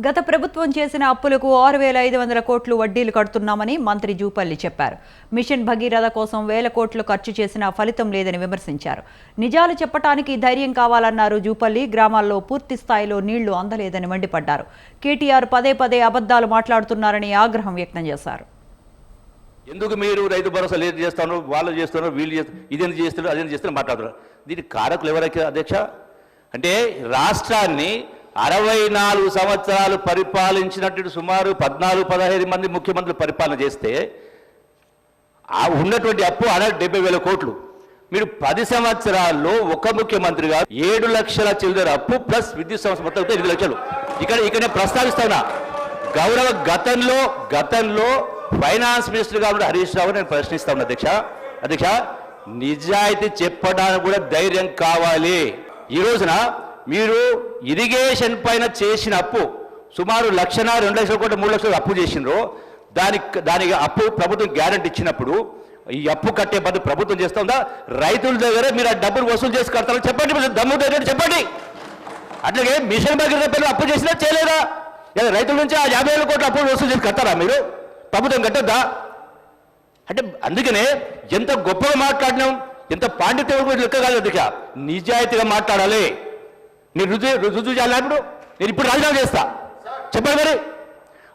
గత ప్రభుత్వం చేసిన అప్పులకు ఆరు వేల ఐదు వందల కోట్లు వడ్డీలు కడుతున్నామని మంత్రి జూపల్లి చెప్పారు. మిషన్ భగీరథ కోసం వేల కోట్లు ఖర్చు చేసినా ఫలితం లేదని విమర్శించారు. నిజాలు చెప్పటానికి ధైర్యం కావాలన్నారు జూపల్లి. గ్రామాల్లో పూర్తి స్థాయిలో నీళ్ళు అందలేదని మండిపడ్డారు. కేటీఆర్ పదే పదే అబద్ధాలు మాట్లాడుతున్నారని ఆగ్రహం వ్యక్తం చేశారు. ఎందుకు మీరు రైతు భరోసా లేదు చేస్తాను వాళ్ళు చేస్తున్నారు వీళ్ళు చేస్తారు ఇదేం చేస్తున్నారు అదేం చేస్తున్నారు మాట్లాడుతున్నారు. దీనికి కారకులు ఎవరైతే అధ్యక్ష? అంటే రాష్ట్రాన్ని అరవై నాలుగు సంవత్సరాలు పరిపాలించినట్టు సుమారు పద్నాలుగు పదహైదు మంది ముఖ్యమంత్రులు పరిపాలన చేస్తే ఆ ఉన్నటువంటి అప్పు అర డెబ్బై వేల కోట్లు. మీరు పది సంవత్సరాల్లో ఒక ముఖ్యమంత్రిగా ఏడు లక్షల చిల్లర అప్పు ప్లస్ విద్యుత్ సంస్థ మొత్తం ఎనిమిది లక్షలు. ఇక్కడ ఇక్కడ నేను ప్రస్తావిస్తా ఉన్నా. గౌరవ గతంలో గతంలో ఫైనాన్స్ మినిస్టర్గా ఉన్న హరీష్ రావు నేను ప్రశ్నిస్తా ఉన్నా అధ్యక్ష. అధ్యక్ష నిజాయితీ చెప్పడానికి కూడా ధైర్యం కావాలి. ఈ రోజున మీరు ఇరిగేషన్ పైన చేసిన అప్పు సుమారు లక్షణ రెండు లక్షల కోట్ల మూడు లక్షలు అప్పు చేసినారు దానికి దానికి అప్పు ప్రభుత్వం గ్యారంటీ ఇచ్చినప్పుడు ఈ అప్పు కట్టే బదులు ప్రభుత్వం చేస్తుందా? రైతుల దగ్గర మీరు ఆ డబ్బులు వసూలు చేసి కడతారని చెప్పండి మీరు దమ్ము దగ్గర చెప్పండి. అట్లాగే మిషన్ భగీరథ పేరు అప్పు చేసినా చేయలేదా? లేదా రైతుల నుంచి ఆ యాభై వేల కోట్ల అప్పులు వసూలు చేసి కట్టారా మీరు? ప్రభుత్వం కట్టద్దా? అంటే అందుకనే ఎంత గొప్పగా మాట్లాడినాం ఎంత పాండిత్యం లెక్క కాదు అధ్యక్ష నిజాయితీగా మాట్లాడాలి. నేను రుజువు రుజువు చేయాలి నేను ఇప్పుడు రాజీనామా చేస్తా. చెప్పండి మరి.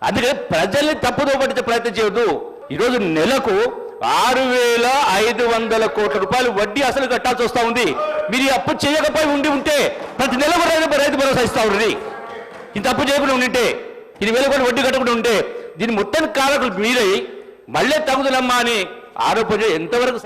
అందుకని ప్రజల్ని తప్పుదో పట్టించే ప్రయత్నం చేయొద్దు. ఈరోజు నెలకు ఆరు వేల ఐదు వందల కోట్ల రూపాయలు వడ్డీ అసలు కట్టాల్సి వస్తూ ఉంది. మీరు ఈ అప్పు చేయకపోయి ఉండి ఉంటే ప్రతి నెల కూడా రైతు రైతు భరోసా ఇస్తూ ఉండండి ఇంత అప్పు చేయకుండా ఉండింటే ఇది వేల కోట్లు వడ్డీ కట్టకుండా ఉంటే దీని మొత్తం కారకులు మీరై మళ్ళీ తగుదలమ్మా అని ఆరోపణ ఎంతవరకు